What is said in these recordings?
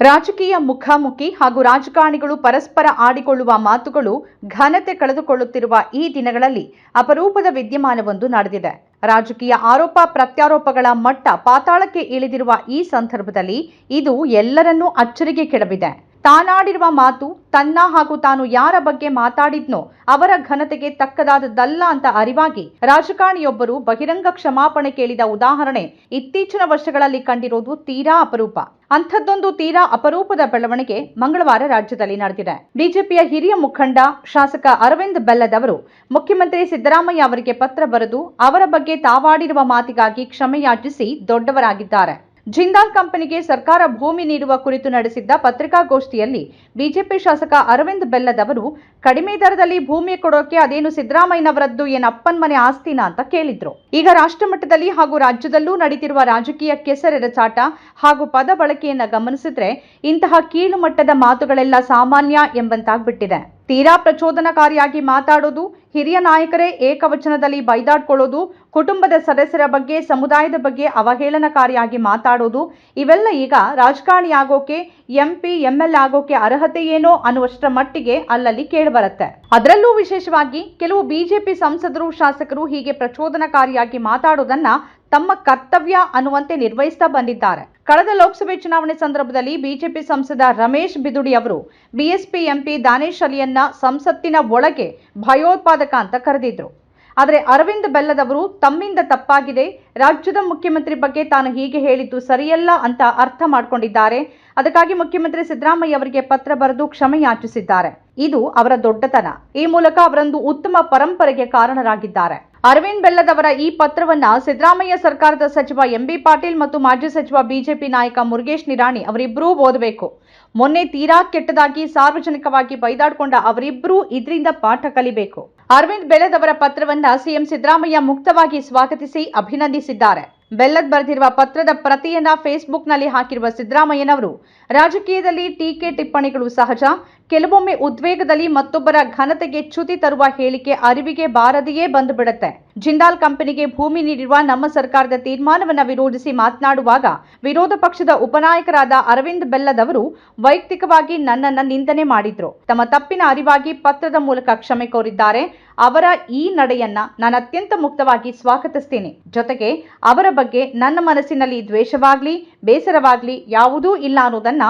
ರಾಜಕೀಯ ಮುಖಾಮುಖಿ ಹಾಗೂ ರಾಜಕಾರಣಿಗಳು ಪರಸ್ಪರ ಆಡಿಕೊಳ್ಳುವ ಮಾತುಗಳು ಘನತೆ ಕಳೆದುಕೊಳ್ಳುತ್ತಿರುವ ಈ ದಿನಗಳಲ್ಲಿ ಅಪರೂಪದ ವಿದ್ಯಮಾನವೊಂದು ನಡೆದಿದೆ. ರಾಜಕೀಯ ಆರೋಪ ಪ್ರತ್ಯಾರೋಪಗಳ ಮಟ್ಟ ಪಾತಾಳಕ್ಕೆ ಇಳಿದಿರುವ ಈ ಸಂದರ್ಭದಲ್ಲಿ ಇದು ಎಲ್ಲರನ್ನೂ ಅಚ್ಚರಿಗೆ ಕೆಡವಿದೆ. ತಾನಾಡಿರುವ ಮಾತು, ತನ್ನ ಹಾಗೂ ತಾನು ಯಾರ ಬಗ್ಗೆ ಮಾತಾಡಿದ್ನೋ, ಅವರ ಘನತೆಗೆ ತಕ್ಕದಾದದ್ದಲ್ಲ ಅಂತ ಅರಿವಾಗಿ ರಾಜಕಾರಣಿಯೊಬ್ಬರು ಬಹಿರಂಗ ಕ್ಷಮಾಪಣೆ ಕೇಳಿದ ಉದಾಹರಣೆ ಇತ್ತೀಚಿನ ವರ್ಷಗಳಲ್ಲಿ ಕಂಡಿರುವುದು ತೀರಾ ಅಪರೂಪ. ಅಂಥದ್ದೊಂದು ತೀರಾ ಅಪರೂಪದ ಬೆಳವಣಿಗೆ ಮಂಗಳವಾರ ರಾಜ್ಯದಲ್ಲಿ ನಡೆದಿದೆ. ಬಿಜೆಪಿಯ ಹಿರಿಯ ಮುಖಂಡ ಶಾಸಕ ಅರವಿಂದ್ ಬೆಲ್ಲದವರು ಮುಖ್ಯಮಂತ್ರಿ ಸಿದ್ದರಾಮಯ್ಯ ಅವರಿಗೆ ಪತ್ರ ಬರೆದು ಅವರ ಬಗ್ಗೆ ತಾವಾಡಿರುವ ಮಾತಿಗಾಗಿ ಕ್ಷಮೆಯಾಚಿಸಿ ದೊಡ್ಡವರಾಗಿದ್ದಾರೆ. ಜಿಂದಾಲ್ ಕಂಪನಿಗೆ ಸರ್ಕಾರ ಭೂಮಿ ನೀಡುವ ಕುರಿತು ನಡೆಸಿದ್ದ ಪತ್ರಿಕಾಗೋಷ್ಠಿಯಲ್ಲಿ ಬಿಜೆಪಿ ಶಾಸಕ ಅರವಿಂದ್ ಬೆಲ್ಲದವರು ಕಡಿಮೆ ದರದಲ್ಲಿ ಭೂಮಿ ಕೊಡೋಕೆ ಅದೇನು ಸಿದ್ದರಾಮಯ್ಯನವರದ್ದು ಏನಪ್ಪನ್ ಮನೆ ಆಸ್ತಿನ ಅಂತ ಕೇಳಿದ್ರು. ಈಗ ರಾಷ್ಟ್ರಮಟ್ಟದಲ್ಲಿ ಹಾಗೂ ರಾಜ್ಯದಲ್ಲೂ ನಡೀತಿರುವ ರಾಜಕೀಯ ಕೆಸರೆರಚಾಟ ಹಾಗೂ ಪದ ಬಳಕೆಯನ್ನ ಗಮನಿಸಿದ್ರೆ ಇಂತಹ ಕೀಳು ಮಟ್ಟದ ಮಾತುಗಳೆಲ್ಲ ಸಾಮಾನ್ಯ ಎಂಬಂತಾಗ್ಬಿಟ್ಟಿದೆ. ತೀರಾ ಪ್ರಚೋದನಕಾರಿಯಾಗಿ ಮಾತಾಡೋದು ಹಿರಿಯ ನಾಯಕರೇ ಏಕವಚನದಲ್ಲಿ ಬೈದಾಡ್ಕೊಳ್ಳೋದು, ಕುಟುಂಬದ ಸದಸ್ಯರ ಬಗ್ಗೆ, ಸಮುದಾಯದ ಬಗ್ಗೆ ಅವಹೇಳನಕಾರಿಯಾಗಿ ಮಾತಾಡೋದು, ಇವೆಲ್ಲ ಈಗ ರಾಜಕಾರಣಿ ಆಗೋಕೆ, ಎಂಪಿ ಎಂಎಲ್ ಆಗೋಕೆ ಅರ್ಹತೆ ಏನೋ ಅನ್ನುವಷ್ಟರ ಮಟ್ಟಿಗೆ ಅಲ್ಲಲ್ಲಿ ಕೇಳಿಬರುತ್ತೆ. ಅದರಲ್ಲೂ ವಿಶೇಷವಾಗಿ ಕೆಲವು ಬಿಜೆಪಿ ಸಂಸದರು, ಶಾಸಕರು ಹೀಗೆ ಪ್ರಚೋದನಕಾರಿಯಾಗಿ ಮಾತಾಡೋದನ್ನ ತಮ್ಮ ಕರ್ತವ್ಯ ಅನ್ನುವಂತೆ ನಿರ್ವಹಿಸ್ತಾ ಬಂದಿದ್ದಾರೆ. ಕಳೆದ ಲೋಕಸಭೆ ಚುನಾವಣೆ ಸಂದರ್ಭದಲ್ಲಿ ಬಿಜೆಪಿ ಸಂಸದ ರಮೇಶ್ ಬಿದುಡಿ ಅವರು ಬಿಎಸ್ಪಿ ಎಂಪಿ ದಾನೇಶ್ ಅಲಿಯನ್ನ ಸಂಸತ್ತಿನ ಒಳಗೆ ಭಯೋತ್ಪಾದಕ ಅಂತ ಕರೆದಿದ್ರು. ಆದರೆ ಅರವಿಂದ್ ಬೆಲ್ಲದವರು ತಮ್ಮಿಂದ ತಪ್ಪಾಗಿದೆ, ರಾಜ್ಯದ ಮುಖ್ಯಮಂತ್ರಿ ಬಗ್ಗೆ ತಾನು ಹೀಗೆ ಹೇಳಿದ್ದು ಸರಿಯಲ್ಲ ಅಂತ ಅರ್ಥ ಮಾಡಿಕೊಂಡಿದ್ದಾರೆ. ಅದಕ್ಕಾಗಿ ಮುಖ್ಯಮಂತ್ರಿ ಸಿದ್ದರಾಮಯ್ಯ ಅವರಿಗೆ ಪತ್ರ ಬರೆದು ಕ್ಷಮೆ ಯಾಚಿಸಿದ್ದಾರೆ. ಇದು ಅವರ ದೊಡ್ಡತನ. ಈ ಮೂಲಕ ಅವರೊಂದು ಉತ್ತಮ ಪರಂಪರೆಗೆ ಕಾರಣರಾಗಿದ್ದಾರೆ. ಅರವಿಂದ್ ಬೆಲ್ಲದವರ ಈ ಪತ್ರವನ್ನ ಸಿದ್ದರಾಮಯ್ಯ ಸರ್ಕಾರದ ಸಚಿವ ಎಂಬಿ ಪಾಟೀಲ್ ಮತ್ತು ಮಾಜಿ ಸಚಿವ ಬಿಜೆಪಿ ನಾಯಕ ಮುರುಗೇಶ್ ನಿರಾಣಿ ಅವರಿಬ್ಬರೂ ಓದಬೇಕು. ಮೊನ್ನೆ ತೀರಾ ಕೆಟ್ಟದಾಗಿ ಸಾರ್ವಜನಿಕವಾಗಿ ಬೈದಾಡ್ಕೊಂಡ ಅವರಿಬ್ಬರೂ ಇದರಿಂದ ಪಾಠ ಕಲಿಬೇಕು. ಅರವಿಂದ್ ಬೆಲ್ಲದವರ ಪತ್ರವನ್ನ ಸಿಎಂ ಸಿದ್ದರಾಮಯ್ಯ ಮುಕ್ತವಾಗಿ ಸ್ವಾಗತಿಸಿ ಅಭಿನಂದಿಸಿದ್ದಾರೆ. ಬೆಲ್ಲದ್ ಬರೆದಿರುವ ಪತ್ರದ ಪ್ರತಿಯನ್ನ ಫೇಸ್ಬುಕ್ನಲ್ಲಿ ಹಾಕಿರುವ ಸಿದ್ದರಾಮಯ್ಯನವರು, ರಾಜಕೀಯದಲ್ಲಿ ಟೀಕೆ ಟಿಪ್ಪಣಿಗಳು ಸಹಜ ಕೆಲವೊಮ್ಮೆ ಉದ್ವೇಗದಲ್ಲಿ ಮತ್ತೊಬ್ಬರ ಘನತೆಗೆ ಚ್ಯುತಿ ತರುವ ಹೇಳಿಕೆ ಅರಿವಿಗೆ ಬಾರದೆಯೇ ಬಂದು ಬಿಡುತ್ತೆ ಜಿಂದಾಲ್ ಕಂಪನಿಗೆ ಭೂಮಿ ನೀಡಿರುವ ನಮ್ಮ ಸರ್ಕಾರದ ತೀರ್ಮಾನವನ್ನು ವಿರೋಧಿಸಿ ಮಾತನಾಡುವಾಗ ವಿರೋಧ ಪಕ್ಷದ ಉಪನಾಯಕರಾದ ಅರವಿಂದ್ ಬೆಲ್ಲದವರು ವೈಯಕ್ತಿಕವಾಗಿ ನನ್ನನ್ನು ನಿಂದನೆ ಮಾಡಿದ್ರು. ತಮ್ಮ ತಪ್ಪಿನ ಅರಿವಾಗಿ ಪತ್ರದ ಮೂಲಕ ಕ್ಷಮೆ ಕೋರಿದ್ದಾರೆ. ಅವರ ಈ ನಡೆಯನ್ನ ನಾನು ಅತ್ಯಂತ ಮುಕ್ತವಾಗಿ ಸ್ವಾಗತಿಸ್ತೇನೆ. ಜೊತೆಗೆ ಅವರ ಬಗ್ಗೆ ನನ್ನ ಮನಸ್ಸಿನಲ್ಲಿ ದ್ವೇಷವಾಗ್ಲಿ, ಬೇಸರವಾಗ್ಲಿ ಯಾವುದೂ ಇಲ್ಲ ಅನ್ನೋದನ್ನ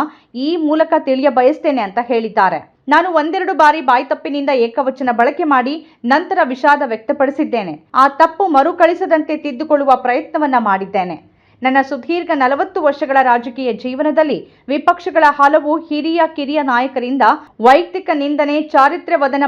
ಈ ಮೂಲಕ ತಿಳಿಯ ಬಯಸ್ತೇನೆ ಅಂತ ಹೇಳಿದ್ದಾರೆ. ನಾನು ಒಂದೆರಡು ಬಾರಿ ಬಾಯ್ತಪ್ಪಿನಿಂದ ಏಕವಚನ ಬಳಕೆ ಮಾಡಿ ನಂತರ ವಿಷಾದ ವ್ಯಕ್ತಪಡಿಸಿದ್ದೇನೆ. ಆ ತಪ್ಪು ಮರುಕಳಿಸದಂತೆ ತಿದ್ದುಕೊಳ್ಳುವ ಪ್ರಯತ್ನವನ್ನ ಮಾಡಿದ್ದೇನೆ. ನನ್ನ ಸುದೀರ್ಘ ನಲವತ್ತು ವರ್ಷಗಳ ರಾಜಕೀಯ ಜೀವನದಲ್ಲಿ ವಿಪಕ್ಷಗಳ ಹಲವು ಹಿರಿಯ, ಕಿರಿಯ ನಾಯಕರಿಂದ ವೈಯಕ್ತಿಕ ನಿಂದನೆ, ಚಾರಿತ್ರ್ಯ ವದನ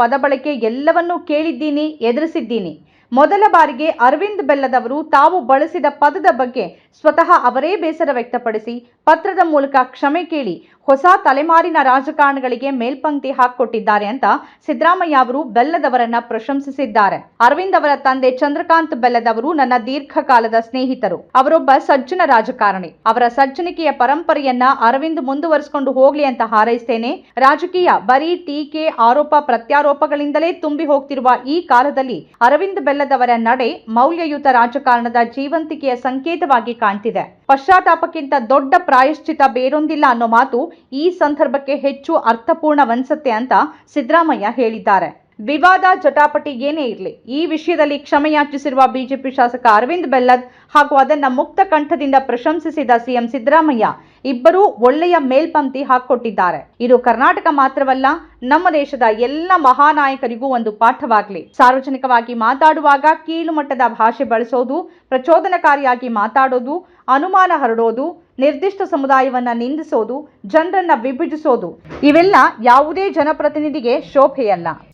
ಪದ ಬಳಕೆ ಎಲ್ಲವನ್ನೂ ಕೇಳಿದ್ದೀನಿ, ಎದುರಿಸಿದ್ದೀನಿ. ಮೊದಲ ಬಾರಿಗೆ ಅರವಿಂದ್ ಬೆಲ್ಲದವರು ತಾವು ಬಳಸಿದ ಪದದ ಬಗ್ಗೆ ಸ್ವತಃ ಅವರೇ ಬೇಸರ ವ್ಯಕ್ತಪಡಿಸಿ, ಪತ್ರದ ಮೂಲಕ ಕ್ಷಮೆ ಕೇಳಿ ಹೊಸ ತಲೆಮಾರಿನ ರಾಜಕಾರಣಿಗಳಿಗೆ ಮೇಲ್ಪಂಕ್ತಿ ಹಾಕಿಕೊಟ್ಟಿದ್ದಾರೆ ಅಂತ ಸಿದ್ದರಾಮಯ್ಯ ಅವರು ಬೆಲ್ಲದವರನ್ನ ಪ್ರಶಂಸಿಸಿದ್ದಾರೆ. ಅರವಿಂದ್ ಅವರ ತಂದೆ ಚಂದ್ರಕಾಂತ್ ಬೆಲ್ಲದವರು ನನ್ನ ದೀರ್ಘಕಾಲದ ಸ್ನೇಹಿತರು. ಅವರೊಬ್ಬ ಸಜ್ಜನ ರಾಜಕಾರಣಿ. ಅವರ ಸಜ್ಜನಿಕೆಯ ಪರಂಪರೆಯನ್ನ ಅರವಿಂದ್ ಮುಂದುವರಿಸಿಕೊಂಡು ಹೋಗ್ಲಿ ಅಂತ ಹಾರೈಸ್ತೇನೆ. ರಾಜಕೀಯ ಬರೀ ಟೀಕೆ, ಆರೋಪ, ಪ್ರತ್ಯಾರೋಪಗಳಿಂದಲೇ ತುಂಬಿ ಹೋಗ್ತಿರುವ ಈ ಕಾಲದಲ್ಲಿ ಅರವಿಂದ್ ಬೆಲ್ಲದವರ ನಡೆ ಮೌಲ್ಯಯುತ ರಾಜಕಾರಣದ ಜೀವಂತಿಕೆಯ ಸಂಕೇತವಾಗಿ ಕಾಣ್ತಿದೆ. ಪಶ್ಚಾತ್ತಾಪಕ್ಕಿಂತ ದೊಡ್ಡ ಪ್ರಾಯಶ್ಚಿತ ಬೇರೊಂದಿಲ್ಲ ಅನ್ನೋ ಮಾತು ಈ ಸಂದರ್ಭಕ್ಕೆ ಹೆಚ್ಚು ಅರ್ಥಪೂರ್ಣವನ್ಸತ್ತೆ ಅಂತ ಸಿದ್ದರಾಮಯ್ಯ ಹೇಳಿದ್ದಾರೆ. ವಿವಾದ ಜಟಾಪಟಿ ಏನೇ ಇರಲಿ, ಈ ವಿಷಯದಲ್ಲಿ ಕ್ಷಮೆಯಾಚಿಸಿರುವ ಬಿಜೆಪಿ ಶಾಸಕ ಅರವಿಂದ್ ಬೆಲ್ಲದ್ ಹಾಗೂ ಅದನ್ನ ಮುಕ್ತ ಕಂಠದಿಂದ ಪ್ರಶಂಸಿಸಿದ ಸಿಎಂ ಸಿದ್ದರಾಮಯ್ಯ ಇಬ್ಬರೂ ಒಳ್ಳೆಯ ಮೇಲ್ಪಂಕ್ತಿ ಹಾಕೊಟ್ಟಿದ್ದಾರೆ ಇದು ಕರ್ನಾಟಕ ಮಾತ್ರವಲ್ಲ, ನಮ್ಮ ದೇಶದ ಎಲ್ಲ ಮಹಾನಾಯಕರಿಗೂ ಒಂದು ಪಾಠವಾಗಲಿ. ಸಾರ್ವಜನಿಕವಾಗಿ ಮಾತಾಡುವಾಗ ಕೀಳು ಮಟ್ಟದ ಭಾಷೆ ಬಳಸೋದು, ಪ್ರಚೋದನಕಾರಿಯಾಗಿ ಮಾತಾಡೋದು, ಅನುಮಾನ ಹರಡೋದು, ನಿರ್ದಿಷ್ಟ ಸಮುದಾಯವನ್ನ ನಿಂದಿಸೋದು, ಜನರನ್ನ ವಿಭಜಿಸೋದು, ಇವೆಲ್ಲ ಯಾವುದೇ ಜನಪ್ರತಿನಿಧಿಗೆ ಶೋಭೆಯಲ್ಲ.